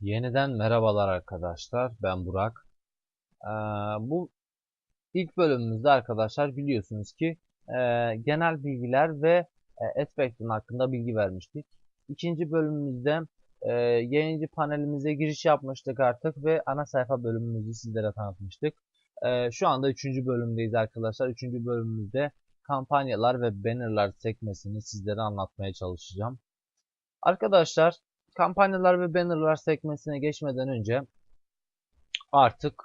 Yeniden merhabalar arkadaşlar. Ben Burak. Ee, bu ilk bölümümüzde arkadaşlar biliyorsunuz ki e, genel bilgiler ve e, Advecton hakkında bilgi vermiştik. İkinci bölümümüzde e, yayıncı panelimize giriş yapmıştık artık ve ana sayfa bölümümüzü sizlere tanıtmıştık. E, şu anda üçüncü bölümdeyiz arkadaşlar. Üçüncü bölümümüzde kampanyalar ve bannerlar sekmesini sizlere anlatmaya çalışacağım. Arkadaşlar kampanyalar ve bannerlar sekmesine geçmeden önce artık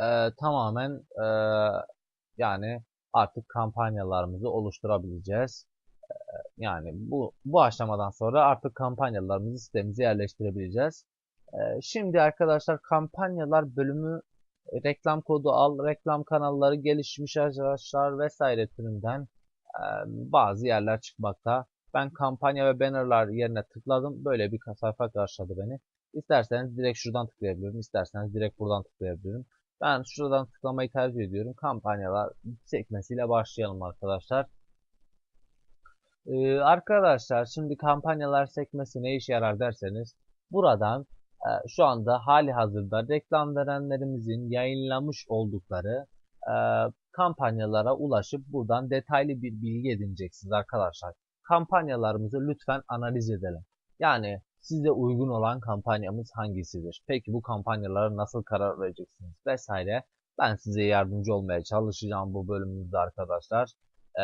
e, tamamen e, yani artık kampanyalarımızı oluşturabileceğiz. E, yani bu bu aşamadan sonra artık kampanyalarımızı sitemize yerleştirebileceğiz. E, şimdi arkadaşlar kampanyalar bölümü reklam kodu al, reklam kanalları, gelişmiş araçlar vesaire türünden e, bazı yerler çıkmakta. Ben kampanya ve bannerlar yerine tıkladım. Böyle bir sayfa karşıladı beni. İsterseniz direkt şuradan tıklayabilirim. İsterseniz direkt buradan tıklayabilirim. Ben şuradan tıklamayı tercih ediyorum. Kampanyalar sekmesiyle başlayalım arkadaşlar. Ee, arkadaşlar şimdi kampanyalar sekmesi ne işe yarar derseniz buradan e, şu anda hali hazırda reklam verenlerimizin yayınlamış oldukları e, kampanyalara ulaşıp buradan detaylı bir bilgi edineceksiniz arkadaşlar kampanyalarımızı lütfen analiz edelim. Yani size uygun olan kampanyamız hangisidir? Peki bu kampanyalara nasıl karar vereceksiniz? Vesaire. Ben size yardımcı olmaya çalışacağım bu bölümümüzde arkadaşlar. Ee,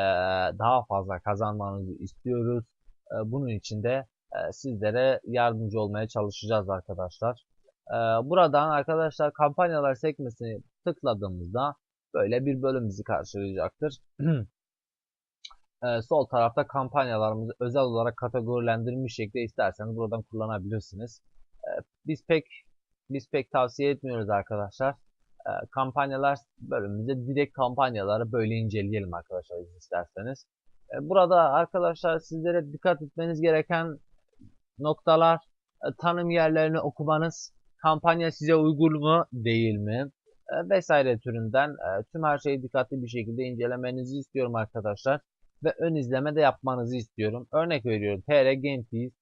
daha fazla kazanmanızı istiyoruz. Ee, bunun için de e, sizlere yardımcı olmaya çalışacağız arkadaşlar. Ee, buradan arkadaşlar kampanyalar sekmesini tıkladığımızda böyle bir bölüm bizi karşılayacaktır. e, sol tarafta kampanyalarımızı özel olarak kategorilendirilmiş şekilde isterseniz buradan kullanabilirsiniz. E, biz pek biz pek tavsiye etmiyoruz arkadaşlar. E, kampanyalar bölümümüzde direkt kampanyaları böyle inceleyelim arkadaşlar isterseniz. E, burada arkadaşlar sizlere dikkat etmeniz gereken noktalar e, tanım yerlerini okumanız, kampanya size uygun mu değil mi e, vesaire türünden e, tüm her şeyi dikkatli bir şekilde incelemenizi istiyorum arkadaşlar ve ön izleme de yapmanızı istiyorum. Örnek veriyorum TR GamePeace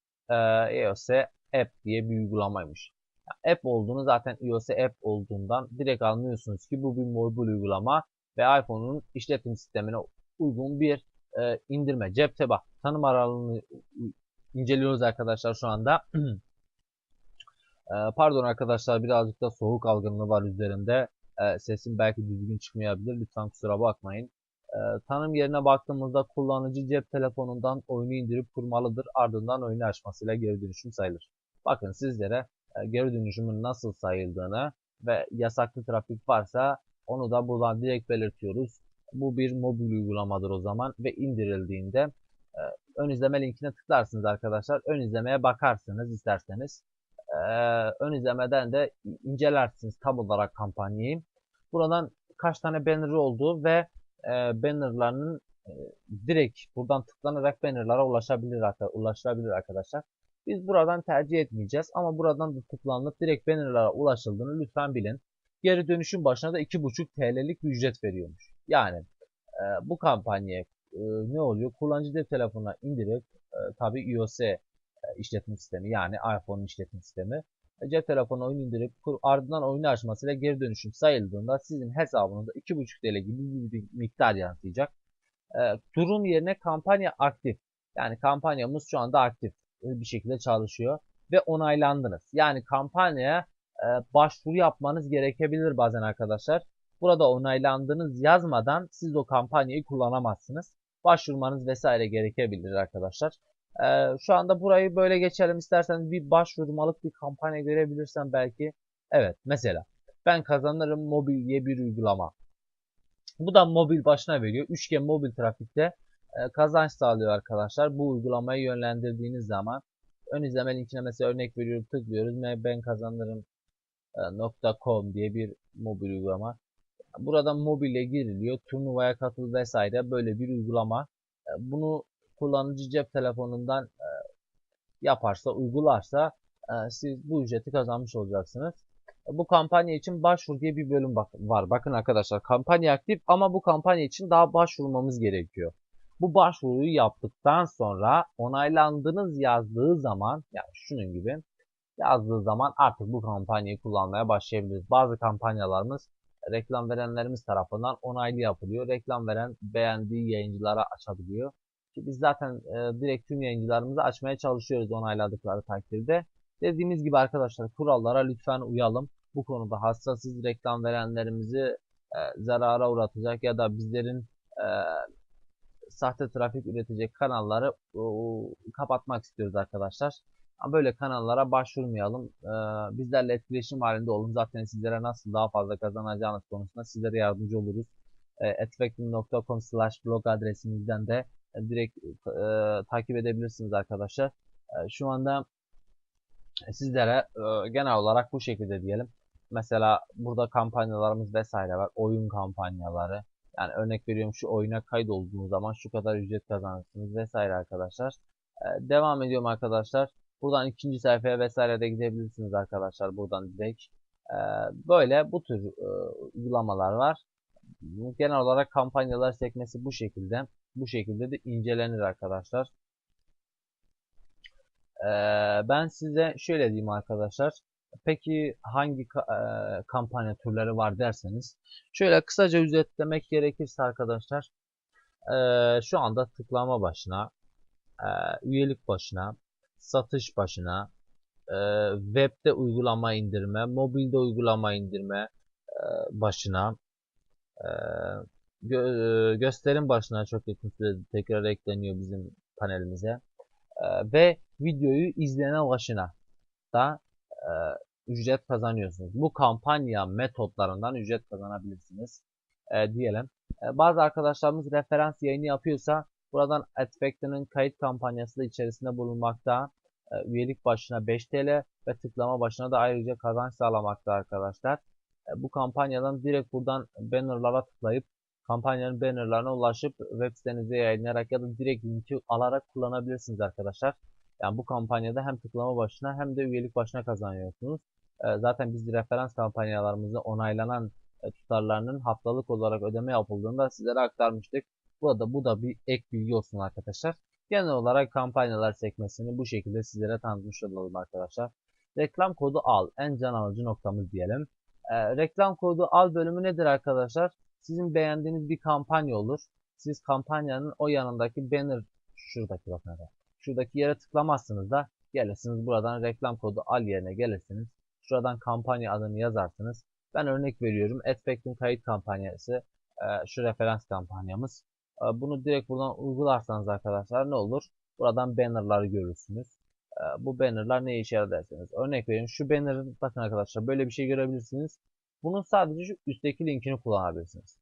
iOS App diye bir uygulamaymış. App olduğunu zaten iOS App olduğundan direkt anlıyorsunuz ki bu bir mobil uygulama ve iPhone'un işletim sistemine uygun bir e, indirme. Cepte bak tanım aralığını inceliyoruz arkadaşlar şu anda. e, pardon arkadaşlar birazcık da soğuk algınlığı var üzerimde. E, sesim belki düzgün çıkmayabilir. Lütfen kusura bakmayın. E, tanım yerine baktığımızda kullanıcı cep telefonundan oyunu indirip kurmalıdır. Ardından oyunu açmasıyla geri dönüşüm sayılır. Bakın sizlere e, geri dönüşümün nasıl sayıldığını ve yasaklı trafik varsa onu da buradan direkt belirtiyoruz. Bu bir mobil uygulamadır o zaman ve indirildiğinde e, ön izleme linkine tıklarsınız arkadaşlar. Ön izlemeye bakarsınız isterseniz. E, ön izlemeden de incelersiniz tab olarak kampanyayı. Buradan kaç tane banner olduğu ve e, bannerlarının e, direkt buradan tıklanarak bannerlara ulaşabilir, ulaşılabilir arkadaşlar. Biz buradan tercih etmeyeceğiz ama buradan da tıklanıp direkt bannerlara ulaşıldığını lütfen bilin. Geri dönüşüm başına da 2,5 TL'lik bir ücret veriyormuş. Yani e, bu kampanya e, ne oluyor? Kullanıcı cep telefonuna indirip tabi iOS işletim sistemi yani iPhone işletim sistemi cep telefonu oyun indirip ardından oyunu açmasıyla geri dönüşüm sayıldığında sizin hesabınızda 2.5 TL gibi bir miktar yansıyacak. E, durum yerine kampanya aktif. Yani kampanyamız şu anda aktif bir şekilde çalışıyor ve onaylandınız. Yani kampanyaya e, başvuru yapmanız gerekebilir bazen arkadaşlar. Burada onaylandınız yazmadan siz o kampanyayı kullanamazsınız. Başvurmanız vesaire gerekebilir arkadaşlar. Ee, şu anda burayı böyle geçelim. İsterseniz bir başvurmalık bir kampanya görebilirsem belki. Evet mesela ben kazanırım mobil diye bir uygulama. Bu da mobil başına veriyor. 3G mobil trafikte e, kazanç sağlıyor arkadaşlar. Bu uygulamayı yönlendirdiğiniz zaman ön izleme linkine mesela örnek veriyorum tıklıyoruz. Ben kazanırım e, .com diye bir mobil uygulama. Buradan mobile giriliyor. Turnuvaya katıl vesaire böyle bir uygulama. E, bunu kullanıcı cep telefonundan e, yaparsa, uygularsa e, siz bu ücreti kazanmış olacaksınız. Bu kampanya için başvur diye bir bölüm bak var. Bakın arkadaşlar kampanya aktif ama bu kampanya için daha başvurmamız gerekiyor. Bu başvuruyu yaptıktan sonra onaylandınız yazdığı zaman yani şunun gibi yazdığı zaman artık bu kampanyayı kullanmaya başlayabiliriz. Bazı kampanyalarımız reklam verenlerimiz tarafından onaylı yapılıyor. Reklam veren beğendiği yayıncılara açabiliyor. Ki biz zaten e, direkt tüm yayıncılarımızı açmaya çalışıyoruz onayladıkları takdirde. Dediğimiz gibi arkadaşlar kurallara lütfen uyalım. Bu konuda hassasız reklam verenlerimizi e, zarara uğratacak ya da bizlerin e, sahte trafik üretecek kanalları e, kapatmak istiyoruz arkadaşlar. Böyle kanallara başvurmayalım. E, bizlerle etkileşim halinde olun. Zaten sizlere nasıl daha fazla kazanacağınız konusunda sizlere yardımcı oluruz. E, slash blog adresimizden de direkt e, takip edebilirsiniz arkadaşlar. E, şu anda sizlere e, genel olarak bu şekilde diyelim. Mesela burada kampanyalarımız vesaire var. Oyun kampanyaları. Yani örnek veriyorum şu oyuna kayıt olduğunuz zaman şu kadar ücret kazanırsınız vesaire arkadaşlar. E, devam ediyorum arkadaşlar. Buradan ikinci sayfaya vesaire de gidebilirsiniz arkadaşlar buradan direkt. E, böyle bu tür e, uygulamalar var. Genel olarak kampanyalar sekmesi bu şekilde. Bu şekilde de incelenir arkadaşlar. E, ben size şöyle diyeyim arkadaşlar. Peki hangi ka e, kampanya türleri var derseniz. Şöyle kısaca özetlemek gerekirse arkadaşlar. E, şu anda tıklama başına, e, üyelik başına, satış başına, e, webde uygulama indirme, mobilde uygulama indirme e, başına, e, gö gösterim başına çok yakın sürede tekrar ekleniyor bizim panelimize. E, ve videoyu izleme başına da e, ücret kazanıyorsunuz. Bu kampanya metotlarından ücret kazanabilirsiniz e, diyelim. E, bazı arkadaşlarımız referans yayını yapıyorsa buradan Adfactor'ın kayıt kampanyası da içerisinde bulunmakta. E, üyelik başına 5 TL ve tıklama başına da ayrıca kazanç sağlamakta arkadaşlar. E, bu kampanyadan direkt buradan bannerlara tıklayıp kampanyanın bannerlarına ulaşıp web sitenize yayınlayarak ya da direkt linki alarak kullanabilirsiniz arkadaşlar. Yani bu kampanyada hem tıklama başına hem de üyelik başına kazanıyorsunuz. E, zaten biz referans kampanyalarımızda onaylanan e, tutarlarının haftalık olarak ödeme yapıldığında sizlere aktarmıştık. Burada bu da bir ek bilgi olsun arkadaşlar. Genel olarak kampanyalar sekmesini bu şekilde sizlere tanıtmış olalım arkadaşlar. Reklam kodu al en can alıcı noktamız diyelim. E, reklam kodu al bölümü nedir arkadaşlar? Sizin beğendiğiniz bir kampanya olur. Siz kampanyanın o yanındaki banner şuradaki bakın Şuradaki yere tıklamazsınız da gelirsiniz buradan reklam kodu al yerine gelirsiniz. Şuradan kampanya adını yazarsınız. Ben örnek veriyorum. Adfact'in kayıt kampanyası. E, şu referans kampanyamız. E, bunu direkt buradan uygularsanız arkadaşlar ne olur? Buradan bannerları görürsünüz. E, bu bannerlar ne işe yarar derseniz. Örnek vereyim. Şu banner'ın bakın arkadaşlar böyle bir şey görebilirsiniz. Bunun sadece şu üstteki linkini kullanabilirsiniz.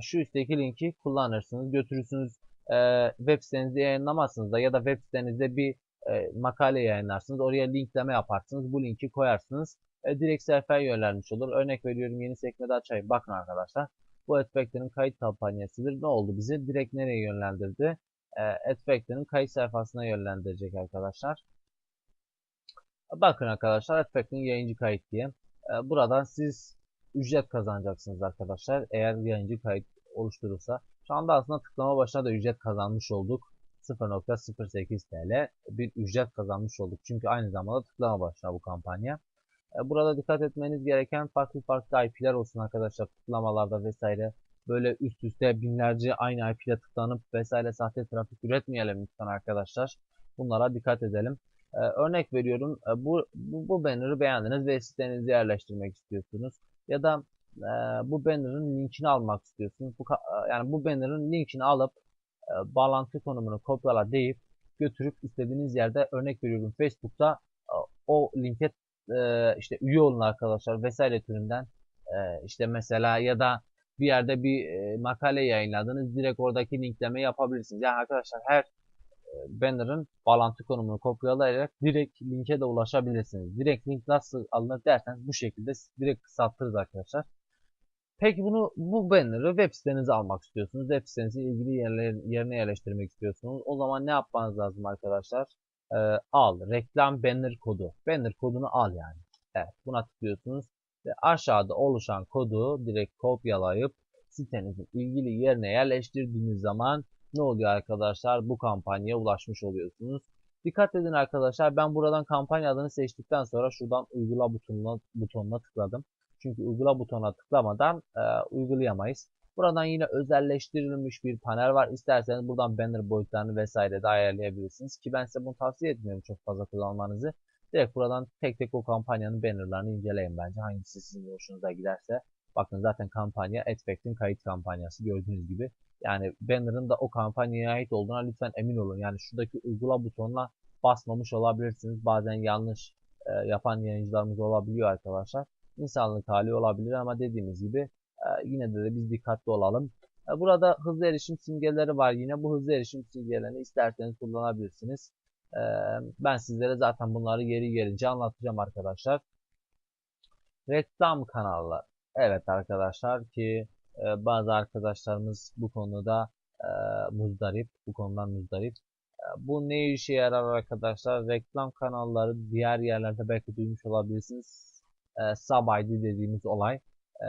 Şu üstteki linki kullanırsınız. Götürürsünüz e, web sitenizde yayınlamazsınız da ya da web sitenizde bir e, makale yayınlarsınız. Oraya linkleme yaparsınız. Bu linki koyarsınız. E, direkt sayfaya yönlenmiş olur. Örnek veriyorum yeni sekmede açayım. Bakın arkadaşlar. Bu Adfactor'ın kayıt kampanyasıdır. Ne oldu bizi? Direkt nereye yönlendirdi? E, Adfactor'ın kayıt sayfasına yönlendirecek arkadaşlar. Bakın arkadaşlar Adfactor'ın yayıncı kayıt diye. E, buradan siz ücret kazanacaksınız arkadaşlar. Eğer yayıncı kayıt oluşturursa. Şu anda aslında tıklama başına da ücret kazanmış olduk. 0.08 TL bir ücret kazanmış olduk. Çünkü aynı zamanda tıklama başına bu kampanya. E, burada dikkat etmeniz gereken farklı farklı IP'ler olsun arkadaşlar tıklamalarda vesaire. Böyle üst üste binlerce aynı IP ile tıklanıp vesaire sahte trafik üretmeyelim lütfen arkadaşlar. Bunlara dikkat edelim. Ee, örnek veriyorum e, bu, bu, bu banner'ı beğendiniz ve sitenize yerleştirmek istiyorsunuz. Ya da e, bu banner'ın linkini almak istiyorsunuz. Bu, yani bu banner'ın linkini alıp e, bağlantı konumunu kopyala deyip götürüp istediğiniz yerde örnek veriyorum Facebook'ta e, o linke e, işte üye olun arkadaşlar vesaire türünden işte mesela ya da bir yerde bir makale yayınladınız direkt oradaki linkleme yapabilirsiniz. Yani arkadaşlar her banner'ın bağlantı konumunu kopyalayarak direkt linke de ulaşabilirsiniz. Direkt link nasıl alınır derseniz bu şekilde direkt kısaltırız arkadaşlar. Peki bunu bu banner'ı web sitenize almak istiyorsunuz. Web sitenizi ilgili yerler, yerine yerleştirmek istiyorsunuz. O zaman ne yapmanız lazım arkadaşlar? Ee, al reklam banner kodu. Banner kodunu al yani. Evet buna tıklıyorsunuz ve aşağıda oluşan kodu direkt kopyalayıp sitenizin ilgili yerine yerleştirdiğiniz zaman ne oluyor arkadaşlar? Bu kampanyaya ulaşmış oluyorsunuz. Dikkat edin arkadaşlar ben buradan kampanya adını seçtikten sonra şuradan uygula butonuna, butonuna tıkladım. Çünkü uygula butonuna tıklamadan e, uygulayamayız. Buradan yine özelleştirilmiş bir panel var. İsterseniz buradan banner boyutlarını vesaire de ayarlayabilirsiniz. Ki ben size bunu tavsiye etmiyorum çok fazla kullanmanızı. Direkt buradan tek tek o kampanyanın bannerlarını inceleyin bence. Hangisi sizin hoşunuza giderse. Bakın zaten kampanya Adfact'in kayıt kampanyası gördüğünüz gibi. Yani banner'ın da o kampanyaya ait olduğuna lütfen emin olun. Yani şuradaki uygula butonuna basmamış olabilirsiniz. Bazen yanlış e, yapan yayıncılarımız olabiliyor arkadaşlar. İnsanlık hali olabilir ama dediğimiz gibi e, yine de, de biz dikkatli olalım. E, burada hızlı erişim simgeleri var yine. Bu hızlı erişim simgelerini isterseniz kullanabilirsiniz. E, ben sizlere zaten bunları yeri gerince anlatacağım arkadaşlar. Reklam kanalları. Evet arkadaşlar ki e, bazı arkadaşlarımız bu konuda e, muzdarip. Bu konudan muzdarip. E, bu ne işe yarar arkadaşlar? Reklam kanalları diğer yerlerde belki duymuş olabilirsiniz. E, sub ID dediğimiz olay. E,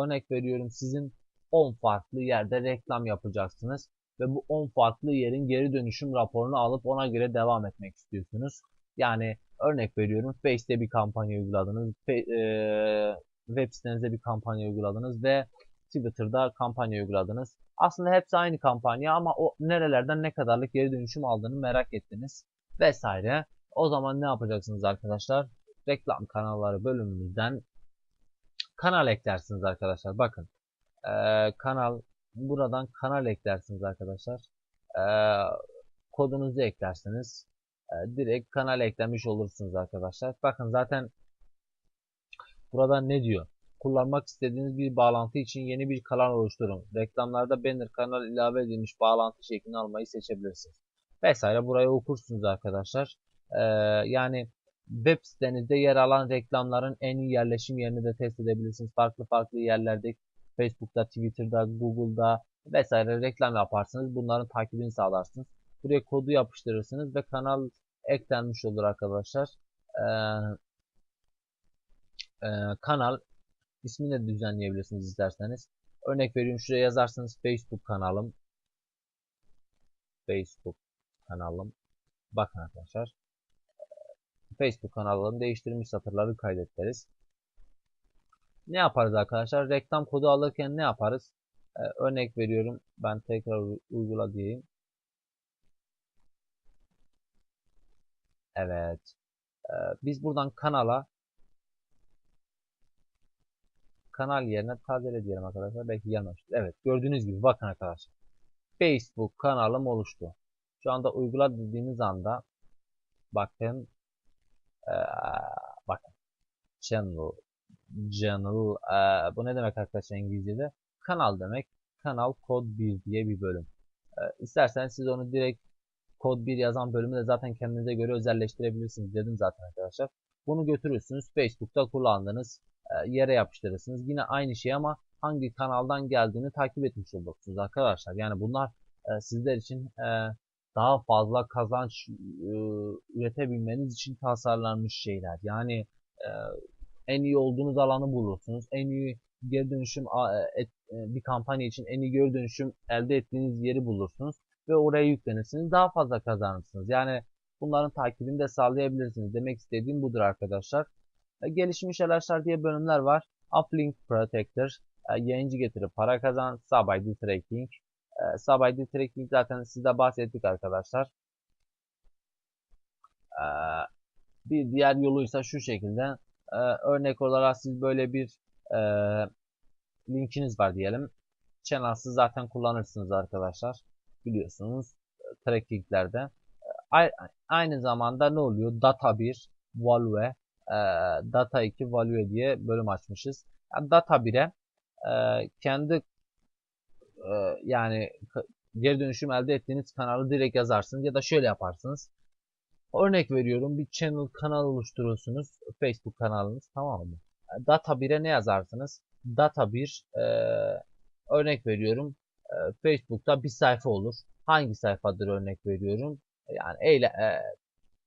örnek veriyorum sizin 10 farklı yerde reklam yapacaksınız. Ve bu 10 farklı yerin geri dönüşüm raporunu alıp ona göre devam etmek istiyorsunuz. Yani örnek veriyorum Face'te bir kampanya uyguladınız. E, web sitenizde bir kampanya uyguladınız ve Twitter'da kampanya uyguladınız. Aslında hepsi aynı kampanya ama o nerelerden ne kadarlık geri dönüşüm aldığını merak ettiniz vesaire. O zaman ne yapacaksınız arkadaşlar? Reklam kanalları bölümümüzden kanal eklersiniz arkadaşlar. Bakın ee, kanal buradan kanal eklersiniz arkadaşlar. Ee, kodunuzu eklersiniz. Ee, direkt kanal eklemiş olursunuz arkadaşlar. Bakın zaten burada ne diyor? Kullanmak istediğiniz bir bağlantı için yeni bir kanal oluşturun. Reklamlarda banner kanal ilave edilmiş bağlantı şeklini almayı seçebilirsiniz. Vesaire burayı okursunuz arkadaşlar. Ee, yani web sitenizde yer alan reklamların en iyi yerleşim yerini de test edebilirsiniz. Farklı farklı yerlerde Facebook'ta, Twitter'da, Google'da vesaire reklam yaparsınız. Bunların takibini sağlarsınız. Buraya kodu yapıştırırsınız ve kanal eklenmiş olur arkadaşlar. Ee, e, kanal İsmini de düzenleyebilirsiniz isterseniz. Örnek veriyorum şuraya yazarsınız Facebook kanalım. Facebook kanalım. Bakın arkadaşlar. Facebook kanalını değiştirilmiş satırları kaydetleriz. Ne yaparız arkadaşlar? Reklam kodu alırken ne yaparız? Ee, örnek veriyorum. Ben tekrar uygula diyeyim. Evet. Ee, biz buradan kanala kanal yerine tazele diyelim arkadaşlar. Belki gelmemiştir. Evet gördüğünüz gibi bakın arkadaşlar. Facebook kanalım oluştu. Şu anda uygula dediğimiz anda bakın ee, bakın channel channel ee, bu ne demek arkadaşlar İngilizce'de? Kanal demek. Kanal kod 1 diye bir bölüm. E, isterseniz siz onu direkt kod 1 yazan bölümü de zaten kendinize göre özelleştirebilirsiniz dedim zaten arkadaşlar. Bunu götürürsünüz. Facebook'ta kullandığınız e, yere yapıştırırsınız. Yine aynı şey ama hangi kanaldan geldiğini takip etmiş olursunuz arkadaşlar. Yani bunlar e, sizler için e, daha fazla kazanç üretebilmeniz için tasarlanmış şeyler. Yani en iyi olduğunuz alanı bulursunuz. En iyi geri dönüşüm bir kampanya için en iyi geri dönüşüm elde ettiğiniz yeri bulursunuz ve oraya yüklenirsiniz. Daha fazla kazanırsınız. Yani bunların takibini de sağlayabilirsiniz. Demek istediğim budur arkadaşlar. E, gelişmiş araçlar diye bölümler var. Uplink Protector, e, yayıncı getiri para kazan, Sub-ID Tracking. E, Sub-ID Tracking zaten sizde bahsettik arkadaşlar. Bir diğer yoluysa şu şekilde. Örnek olarak siz böyle bir linkiniz var diyelim. Channels'ı zaten kullanırsınız arkadaşlar. Biliyorsunuz trackinglerde. Aynı zamanda ne oluyor? Data 1, Value e, data 2 value diye bölüm açmışız. Yani data 1'e e, kendi e, yani geri dönüşüm elde ettiğiniz kanalı direkt yazarsınız ya da şöyle yaparsınız. Örnek veriyorum bir channel kanal oluşturursunuz. Facebook kanalınız tamam mı? Data 1'e ne yazarsınız? Data 1 e, örnek veriyorum e, Facebook'ta bir sayfa olur. Hangi sayfadır örnek veriyorum? Yani eyle, e,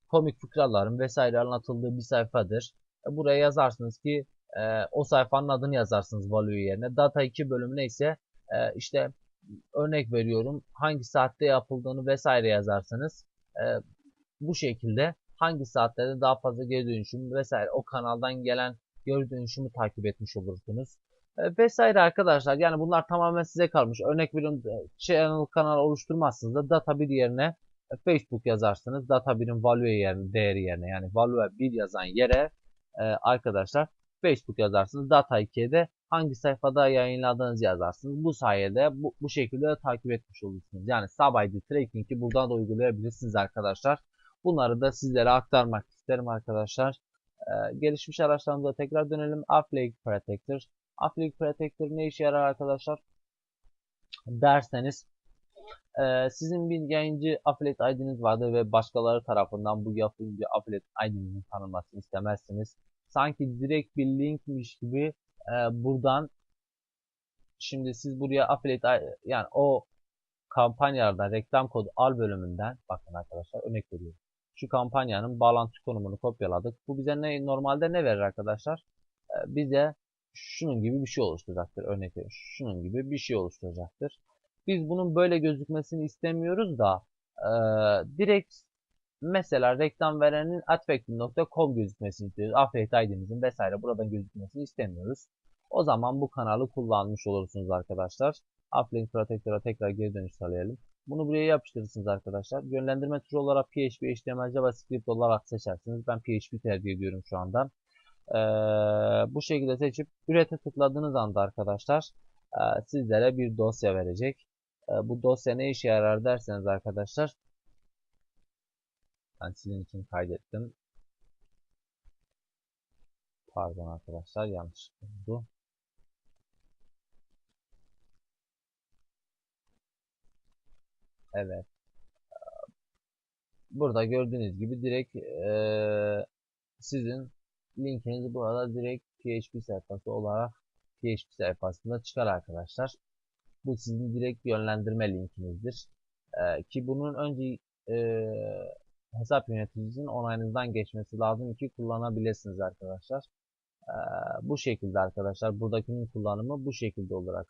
komik fıkraların vesaire anlatıldığı bir sayfadır. E, buraya yazarsınız ki e, o sayfanın adını yazarsınız value yerine. Data 2 bölümüne ise e, işte örnek veriyorum hangi saatte yapıldığını vesaire yazarsınız. E, bu şekilde hangi saatlerde daha fazla geri dönüşüm vesaire o kanaldan gelen geri dönüşümü takip etmiş olursunuz. E, vesaire arkadaşlar. Yani bunlar tamamen size kalmış. Örnek veriyorum e, channel kanal oluşturmazsınız da data bir yerine Facebook yazarsınız. Data 1'in value yerine, değeri yerine yani value 1 yazan yere e, arkadaşlar Facebook yazarsınız. Data 2'ye de hangi sayfada yayınladığınızı yazarsınız. Bu sayede bu, bu şekilde takip etmiş olursunuz. Yani sub-ID tracking'i buradan da uygulayabilirsiniz arkadaşlar. Bunları da sizlere aktarmak isterim arkadaşlar. Ee, gelişmiş araçlarımıza tekrar dönelim. Affiliate Protector. Affiliate Protector ne işe yarar arkadaşlar? Derseniz e, sizin bir yayıncı affiliate ID'niz vardır ve başkaları tarafından bu yayıncı affiliate ID'nizin tanınmasını istemezsiniz. Sanki direkt bir linkmiş gibi e, buradan şimdi siz buraya affiliate yani o kampanyalardan reklam kodu al bölümünden bakın arkadaşlar örnek veriyorum. Şu kampanyanın bağlantı konumunu kopyaladık. Bu bize ne normalde ne verir arkadaşlar? E, bize şunun gibi bir şey oluşturacaktır. Örnek veriyorum. Şunun gibi bir şey oluşturacaktır. Biz bunun böyle gözükmesini istemiyoruz da e, direkt mesela reklam verenin adfacting.com gözükmesini istiyoruz. Affiliate ID'mizin vesaire buradan gözükmesini istemiyoruz. O zaman bu kanalı kullanmış olursunuz arkadaşlar. Uplink Protector'a tekrar geri dönüş sağlayalım. Bunu buraya yapıştırırsınız arkadaşlar. Yönlendirme türü olarak PHP, HTML, JavaScript olarak seçersiniz. Ben PHP tercih ediyorum şu anda. Ee, bu şekilde seçip ürete tıkladığınız anda arkadaşlar e, sizlere bir dosya verecek. E, bu dosya ne işe yarar derseniz arkadaşlar ben sizin için kaydettim. Pardon arkadaşlar yanlış oldu. Evet. Burada gördüğünüz gibi direkt e, sizin linkiniz burada direkt PHP sayfası olarak PHP sayfasında çıkar arkadaşlar. Bu sizin direkt yönlendirme linkinizdir. E, ki bunun önce e, hesap yöneticinizin onayınızdan geçmesi lazım ki kullanabilirsiniz arkadaşlar. E, bu şekilde arkadaşlar buradakinin kullanımı bu şekilde olarak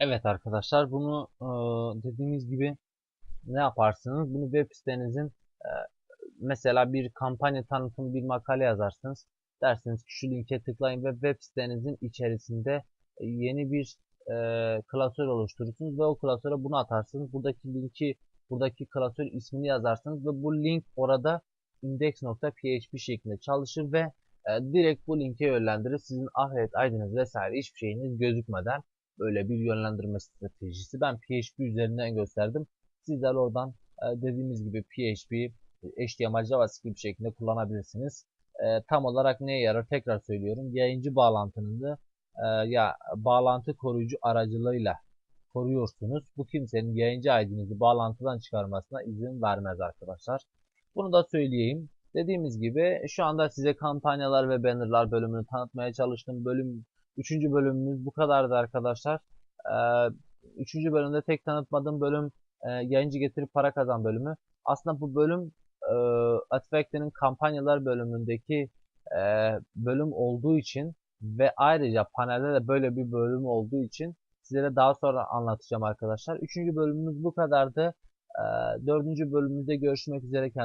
Evet arkadaşlar bunu e, dediğimiz gibi ne yaparsınız? Bunu web sitenizin e, mesela bir kampanya tanıtım bir makale yazarsınız. Dersiniz ki şu linke tıklayın ve web sitenizin içerisinde e, yeni bir e, klasör oluşturursunuz ve o klasöre bunu atarsınız. Buradaki linki buradaki klasör ismini yazarsınız ve bu link orada index.php şeklinde çalışır ve e, direkt bu linke yönlendirir. Sizin affiliate ID'niz vesaire hiçbir şeyiniz gözükmeden böyle bir yönlendirme stratejisi. Ben PHP üzerinden gösterdim. Sizler oradan e, dediğimiz gibi PHP, HTML, JavaScript şeklinde kullanabilirsiniz. E, tam olarak neye yarar tekrar söylüyorum. Yayıncı bağlantının da e, ya bağlantı koruyucu aracılığıyla koruyorsunuz. Bu kimsenin yayıncı ID'nizi bağlantıdan çıkarmasına izin vermez arkadaşlar. Bunu da söyleyeyim. Dediğimiz gibi şu anda size kampanyalar ve bannerlar bölümünü tanıtmaya çalıştım. Bölüm Üçüncü bölümümüz bu kadardı arkadaşlar. Ee, üçüncü bölümde tek tanıtmadığım bölüm e, yayıncı getirip para kazan bölümü. Aslında bu bölüm e, kampanyalar bölümündeki e, bölüm olduğu için ve ayrıca panelde de böyle bir bölüm olduğu için sizlere daha sonra anlatacağım arkadaşlar. Üçüncü bölümümüz bu kadardı. E, dördüncü bölümümüzde görüşmek üzere. Kendinize